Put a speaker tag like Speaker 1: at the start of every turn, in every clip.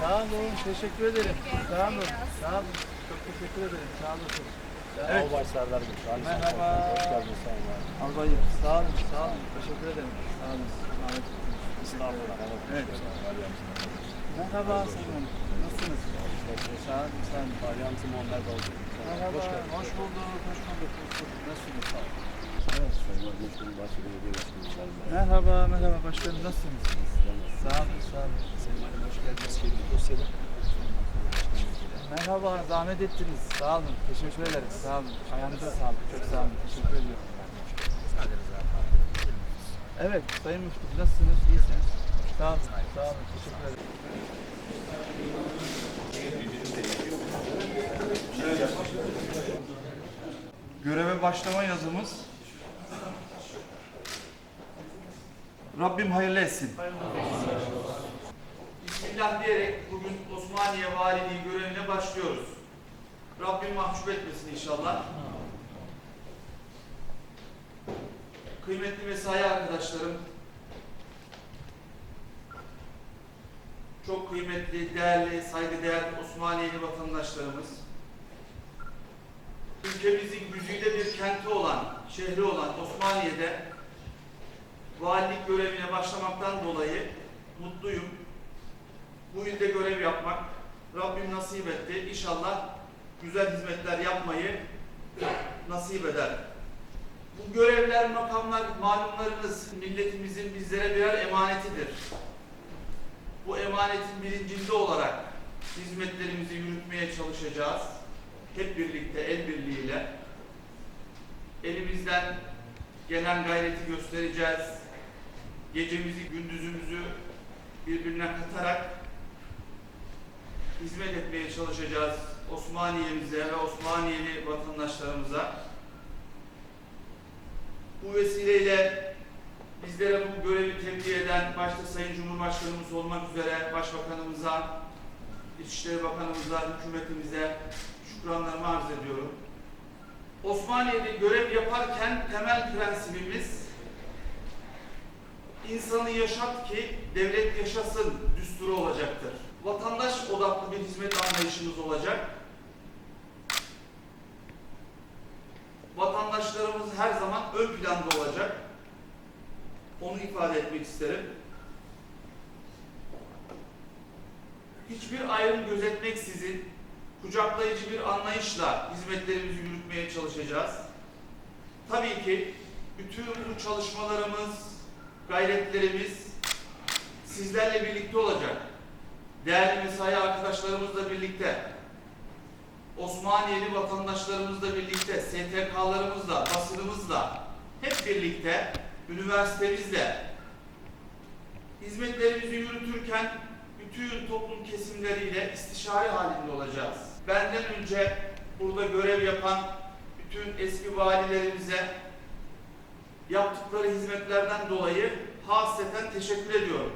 Speaker 1: Sağ olun, teşekkür ederim. Sağ olun, sağ olun. Çok teşekkür ederim, sağ olun. Evet.
Speaker 2: Albay Serdar Gül. Ali
Speaker 1: Merhaba.
Speaker 2: Hoş geldiniz Sayın Valim.
Speaker 1: Albayım, sağ olun, sağ olun. Teşekkür ederim. Sağ olun. Ahmet.
Speaker 2: Estağfurullah.
Speaker 1: Evet. Merhaba Sayın Hanım. Nasılsınız? Sağ olun, sağ olun.
Speaker 2: Valyantım onlar da oldu.
Speaker 1: Merhaba,
Speaker 2: Hoş geldiniz.
Speaker 1: hoş bulduk. Hoş bulduk. Nasılsınız? Sağ olun. Merhaba, merhaba başkanım.
Speaker 2: Nasılsınız?
Speaker 1: Sağ olun, sağ olun.
Speaker 2: Sayın Valim hoş geldiniz. Şimdi dosyada.
Speaker 1: Merhaba, zahmet ettiniz. Sağ olun, teşekkür ederiz. Sağ olun. Ayağınıza sağlık. Çok sağ olun. Teşekkür ediyorum. Evet, Sayın Müftü nasılsınız? İyisiniz. Sağ olun, sağ olun. Teşekkür ederim. Göreve başlama yazımız. Rabbim hayırlı etsin. Bismillah diyerek bugün Osmaniye Valiliği görevine başlıyoruz. Rabbim mahcup etmesin inşallah. Kıymetli mesai arkadaşlarım, çok kıymetli, değerli, saygıdeğer Osmaniyeli vatandaşlarımız, ülkemizin güzide bir kenti olan, şehri olan Osmaniye'de valilik görevine başlamaktan dolayı mutluyum. Bu ilde görev yapmak Rabbim nasip etti. İnşallah güzel hizmetler yapmayı nasip eder. Bu görevler, makamlar, malumlarınız milletimizin bizlere birer emanetidir. Bu emanetin bilincinde olarak hizmetlerimizi yürütmeye çalışacağız. Hep birlikte, el birliğiyle. Elimizden gelen gayreti göstereceğiz. Gecemizi, gündüzümüzü birbirine katarak hizmet etmeye çalışacağız Osmaniye'mize ve Osmaniyeli vatandaşlarımıza. Bu vesileyle bizlere bu görevi tebliğ eden başta Sayın Cumhurbaşkanımız olmak üzere Başbakanımıza, İçişleri Bakanımıza, hükümetimize şükranlarımı arz ediyorum. Osmaniye'de görev yaparken temel prensibimiz insanı yaşat ki devlet yaşasın düsturu olacaktır. Vatandaş odaklı bir hizmet anlayışımız olacak. Vatandaşlarımız her zaman ön planda olacak. Onu ifade etmek isterim. Hiçbir ayrım gözetmeksizin kucaklayıcı bir anlayışla hizmetlerimizi yürütmeye çalışacağız. Tabii ki bütün bu çalışmalarımız, gayretlerimiz sizlerle birlikte olacak. Değerli mesai arkadaşlarımızla birlikte, Osmaniyeli vatandaşlarımızla birlikte, STK'larımızla, basınımızla, hep birlikte, üniversitemizle hizmetlerimizi yürütürken bütün toplum kesimleriyle istişare halinde olacağız. Benden önce burada görev yapan bütün eski valilerimize yaptıkları hizmetlerden dolayı hasreten teşekkür ediyorum.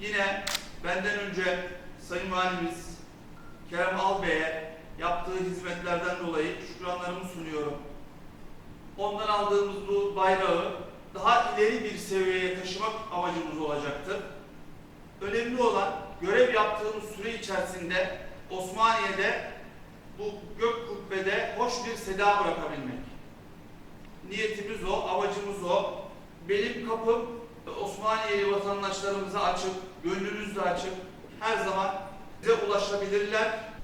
Speaker 1: Yine benden önce Sayın Valimiz Kerem Albey'e yaptığı hizmetlerden dolayı şükranlarımı sunuyorum. Ondan aldığımız bu bayrağı daha ileri bir seviyeye taşımak amacımız olacaktır. Önemli olan görev yaptığımız süre içerisinde Osmaniye'de bu gök kubbede hoş bir seda bırakabilmek. Niyetimiz o, amacımız o. Benim kapım Osmaniyeli vatandaşlarımıza açık, gönlümüz de açık. Her zaman bize ulaşabilirler.